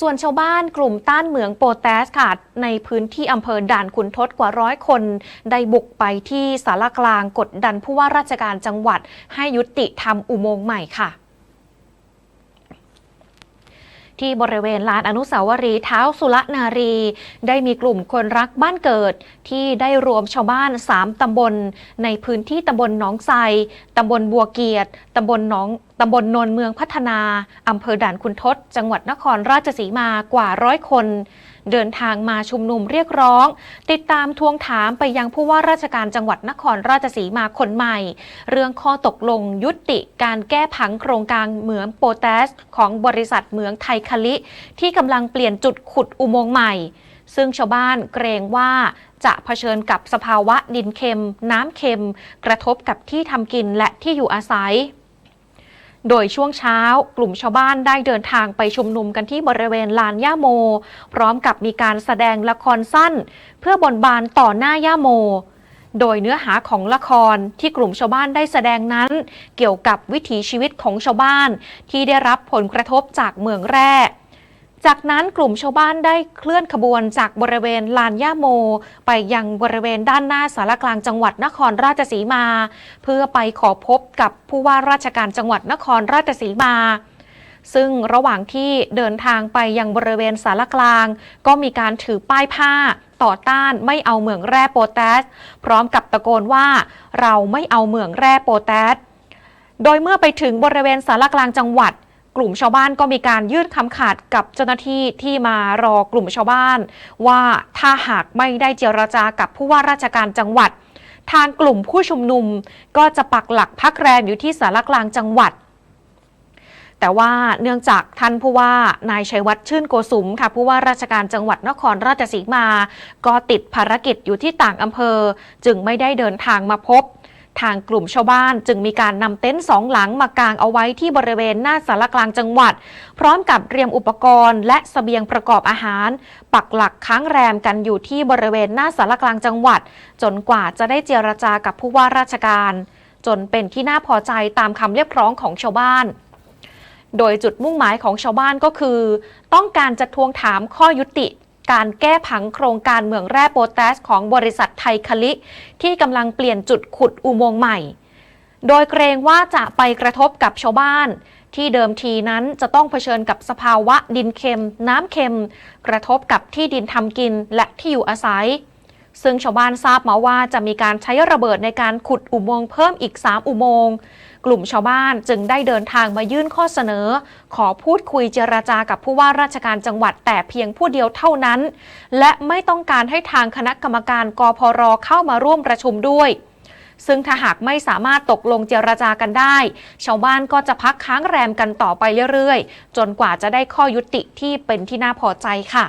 ส่วนชาวบ้านกลุ่มต้านเหมืองโปแตสค่ะในพื้นที่อำเภอด่านขุนทดกว่าร้อยคน ได้บุกไปที่สารกลางกดดันผู้ว่าราชการจังหวัด ให้ยุติทำอุโมงค์ใหม่ค่ะที่บริเวณลานอนุสาวรีย์เท้าสุรนารี ได้มีกลุ่มคนรักบ้านเกิด ที่ได้รวมชาวบ้าน 3 ตำบล ในพื้นที่ตำบลหนองไทรตำบลบัวเกียรติตำบลหนอง ตำบลนนเมืองพัฒนาอำเภอด่านคุณทศ จังหวัดนครราชสีมากว่าร้อยคน เดินทางมาชุมนุมเรียกร้อง ติดตามทวงถามไปยังผู้ว่าราชการจังหวัดนครราชสีมาคนใหม่ เรื่องข้อตกลงยุติการแก้ผังโครงการเหมืองโปแตสของบริษัทเหมืองไทยคลิ ที่กำลังเปลี่ยนจุดขุดอุโมงค์ใหม่ ซึ่งชาวบ้านเกรงว่าจะเผชิญกับสภาวะดินเค็ม น้ำเค็ม กระทบกับที่ทำกินและที่อยู่อาศัย โดยช่วงเช้ากลุ่มชาวบ้านได้เดินทางไปชุมนุมกันที่บริเวณลานย่าโม พร้อมกับมีการแสดงละครสั้น เพื่อบนบานต่อหน้าย่าโม โดยเนื้อหาของละครที่กลุ่มชาวบ้านได้แสดงนั้น เกี่ยวกับวิถีชีวิตของชาวบ้านที่ได้รับผลกระทบจากเมืองแร่ จากนั้นกลุ่มชาวบ้านได้เคลื่อนขบวนจากบริเวณลานย่าโม ไปยังบริเวณด้านหน้าสารกลางจังหวัดนครราชสีมา เพื่อไปขอพบกับผู้ว่าราชการจังหวัดนครราชสีมาซึ่งระหว่างที่เดินทางไปยังบริเวณสารกลาง ก็มีการถือป้ายผ้าต่อต้านไม่เอาเหมืองแร่โปแตส พร้อมกับตะโกนว่า เราไม่เอาเหมืองแร่โปแตส โดยเมื่อไปถึงบริเวณสารกลางจังหวัด กลุ่มชาวบ้านก็มีการยื่นคำขาดกับเจ้าหน้าที่ที่มารอกลุ่มชาวบ้าน ว่าถ้าหากไม่ได้เจรจากับผู้ว่าราชการจังหวัด ทางกลุ่มผู้ชุมนุมก็จะปักหลักพักแรมอยู่ที่สารกลางจังหวัด แต่ว่าเนื่องจากท่านผู้ว่านายชัยวัฒน์ชื่นโกสุมค่ะผู้ว่าราชการจังหวัดนครราชสีมา ก็ติดภารกิจอยู่ที่ต่างอำเภอ จึงไม่ได้เดินทางมาพบ ทางกลุ่มชาวบ้านจึงมีการนำเต็นท์สองหลังมากางเอาไว้ที่บริเวณหน้าสารกลางจังหวัด พร้อมกับเตรียมอุปกรณ์ และเสบียงประกอบอาหาร ปักหลักค้างแรมกันอยู่ที่บริเวณหน้าสารกลางจังหวัด จนกว่าจะได้เจรจากับผู้ว่าราชการ จนเป็นที่น่าพอใจตามคำเรียกร้องของชาวบ้านโดยจุดมุ่งหมายของชาวบ้านก็คือ ต้องการจะทวงถามข้อยุติ การแก้ผังโครงการเหมืองแร่โปแตสของบริษัทไทยคลิ ที่กำลังเปลี่ยนจุดขุดอุโมงค์ใหม่ โดยเกรงว่าจะไปกระทบกับชาวบ้าน ที่เดิมทีนั้นจะต้องเผชิญกับสภาวะดินเค็ม น้ำเค็ม กระทบกับที่ดินทำกินและที่อยู่อาศัย ซึ่งชาวบ้านทราบมาว่าจะมีการใช้ระเบิดในการขุดอุโมงค์เพิ่มอีก 3 อุโมงค์กลุ่มชาวบ้านจึงได้เดินทางมายื่นข้อเสนอ ขอพูดคุยเจรจากับผู้ว่าราชการจังหวัดแต่เพียงผู้เดียวเท่านั้น และไม่ต้องการให้ทางคณะกรรมการกพรเข้ามาร่วมประชุมด้วย ซึ่งถ้าหากไม่สามารถตกลงเจรจากันได้ ชาวบ้านก็จะพักค้างแรมกันต่อไปเรื่อยๆ จนกว่าจะได้ข้อยุติที่เป็นที่น่าพอใจค่ะ